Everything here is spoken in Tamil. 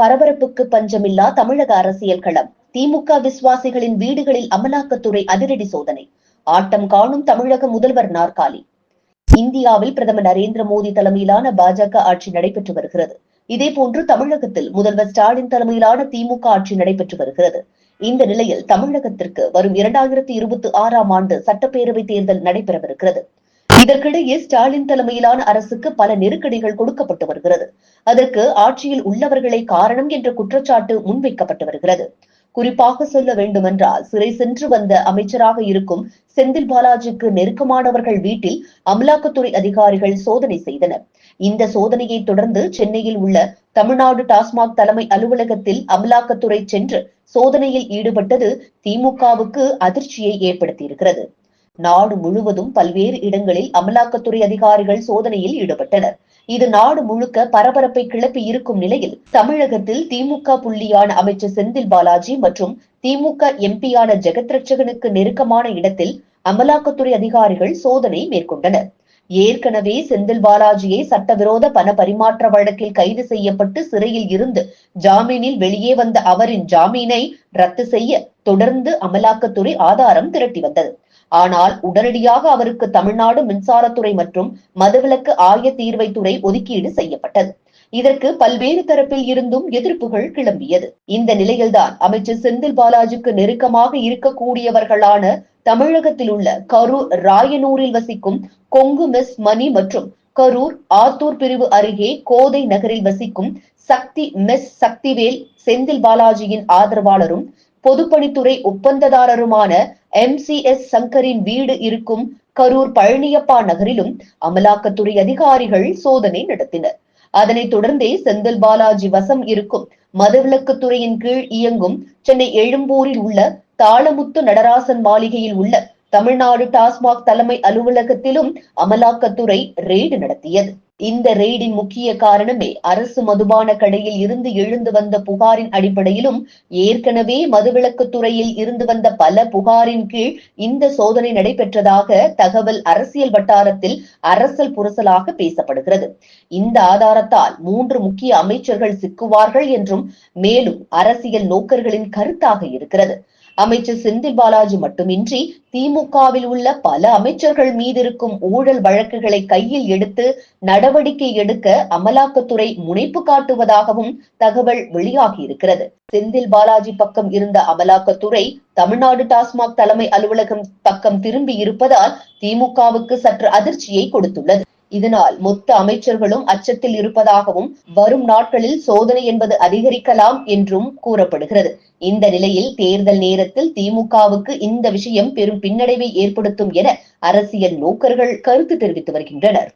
பரபரப்புக்கு பஞ்சமில்லா தமிழக அரசியல் களம். திமுக விசுவாசிகளின் வீடுகளில் அமலாக்கத்துறை அதிரடி சோதனை. ஆட்டம் காணும் தமிழக முதல்வர் நாற்காலி. இந்தியாவில் பிரதமர் நரேந்திர மோடி தலைமையிலான பாஜக ஆட்சி நடைபெற்று வருகிறது. இதேபோன்று தமிழகத்தில் முதல்வர் ஸ்டாலின் தலைமையிலான திமுக ஆட்சி நடைபெற்று வருகிறது. இந்த நிலையில் தமிழகத்திற்கு வரும் இரண்டாயிரத்தி இருபத்தி ஆறாம் ஆண்டு சட்டப்பேரவை தேர்தல் நடைபெறவிருக்கிறது. இதற்கிடையே ஸ்டாலின் தலைமையிலான அரசுக்கு பல நெருக்கடிகள் கொடுக்கப்பட்டு வருகிறது. அதற்கு ஆட்சியில் உள்ளவர்களை காரணம் என்ற குற்றச்சாட்டு முன்வைக்கப்பட்டு வருகிறது. குறிப்பாக சொல்ல வேண்டுமென்றால் சிறை சென்று வந்த அமைச்சராக இருக்கும் செந்தில் பாலாஜிக்கு நெருக்கமானவர்கள் வீட்டில் அமலாக்கத்துறை அதிகாரிகள் சோதனை செய்தனர். இந்த சோதனையை தொடர்ந்து சென்னையில் உள்ள தமிழ்நாடு டாஸ்மாக் தலைமை அலுவலகத்தில் அமலாக்கத்துறை சென்று சோதனையில் ஈடுபட்டது திமுகவுக்கு அதிர்ச்சியை ஏற்படுத்தியிருக்கிறது. நாடு முழுவதும் பல்வேறு இடங்களில் அமலாக்கத்துறை அதிகாரிகள் சோதனையில் ஈடுபட்டனர். இது நாடு முழுக்க பரபரப்பை கிளப்பி இருக்கும் நிலையில் தமிழகத்தில் திமுக புள்ளியான அமைச்சர் செந்தில் பாலாஜி மற்றும் திமுக எம்பியான ஜெகத் ரட்சகனுக்கு நெருக்கமான இடத்தில் அமலாக்கத்துறை அதிகாரிகள் சோதனை மேற்கொண்டனர். ஏற்கனவே செந்தில் பாலாஜியை சட்டவிரோத பண பரிமாற்ற வழக்கில் கைது செய்யப்பட்டு சிறையில் இருந்து ஜாமீனில் வெளியே வந்த அவரின் ஜாமீனை ரத்து செய்ய தொடர்ந்து அமலாக்கத்துறை ஆதாரம் திரட்டி வந்தது ஆனால் உடனடியாக அவருக்கு தமிழ்நாடு மின்சாரத்துறை மற்றும் மதுவிலக்கு ஆய தீர்வைத்துறை ஒதுக்கீடு செய்யப்பட்டது. இதற்கு பல்வேறு தரப்பில் இருந்தும் எதிர்ப்புகள் கிளம்பியது. இந்த நிலையில்தான் அமைச்சர் செந்தில் பாலாஜிக்கு நெருக்கமாக இருக்கக்கூடியவர்களான தமிழகத்தில் உள்ள கரூர் ராயனூரில் வசிக்கும் கொங்கு மிஸ் மணி மற்றும் கரூர் ஆத்தூர் பிரிவு அருகே கோதை நகரில் வசிக்கும் சக்தி மெஸ் சக்திவேல் செந்தில் பாலாஜியின் ஆதரவாளரும் பொதுப்பணித்துறை ஒப்பந்ததாரருமான எம் சி எஸ் சங்கரின் வீடு இருக்கும் கரூர் பழனியப்பா நகரிலும் அமலாக்கத்துறை அதிகாரிகள் சோதனை நடத்தினர். அதனைத் தொடர்ந்தே செந்தில் பாலாஜி வசம் இருக்கும் மதுவிலக்குத்துறையின் கீழ் இயங்கும் சென்னை எழும்பூரில் உள்ள தாளமுத்து நடராசன் மாளிகையில் உள்ள தமிழ்நாடு டாஸ்மாக் தலைமை அலுவலகத்திலும் அமலாக்கத்துறை ரெய்டு நடத்தியது. இந்த ரெய்டின் முக்கிய காரணமே அரசு மதுபான கடையில் இருந்து எழுந்து வந்த புகாரின் அடிப்படையிலும் ஏற்கனவே மதுவிலக்கு துறையில் இருந்து வந்த பல புகாரின் கீழ் இந்த சோதனை நடைபெற்றதாக தகவல் அரசியல் வட்டாரத்தில் அரசல் புரசலாக பேசப்படுகிறது. இந்த ஆதாரத்தால் மூன்று முக்கிய அமைச்சர்கள் சிக்குவார்கள் என்றும் மேலும் அரசியல் நோக்கர்களின் கருத்தாக இருக்கிறது. அமைச்சர் செந்தில் பாலாஜி மட்டுமின்றி திமுகவில் உள்ள பல அமைச்சர்கள் மீது இருக்கும் ஊழல் வழக்குகளை கையில் எடுத்து நடவடிக்கை எடுக்க அமலாக்கத்துறை முனைப்பு காட்டுவதாகவும் தகவல் வெளியாகி இருக்கிறது செந்தில் பாலாஜி பக்கம் இருந்த அமலாக்கத்துறை தமிழ்நாடு டாஸ்மாக் தலைமை அலுவலகம் பக்கம் திரும்பி இருப்பதால் திமுகவுக்கு சற்று அதிர்ச்சியை கொடுத்துள்ளது. இதனால் மொத்த அமைச்சர்களும் அச்சத்தில் இருப்பதாகவும் வரும் நாட்களில் சோதனை என்பது அதிகரிக்கலாம் என்றும் கூறப்படுகிறது. இந்த நிலையில் தேர்தல் நேரத்தில் திமுகவுக்கு இந்த விஷயம் பெரும் பின்னடைவை ஏற்படுத்தும் என அரசியல் நோக்கர்கள் கருத்து தெரிவித்து வருகின்றனர்.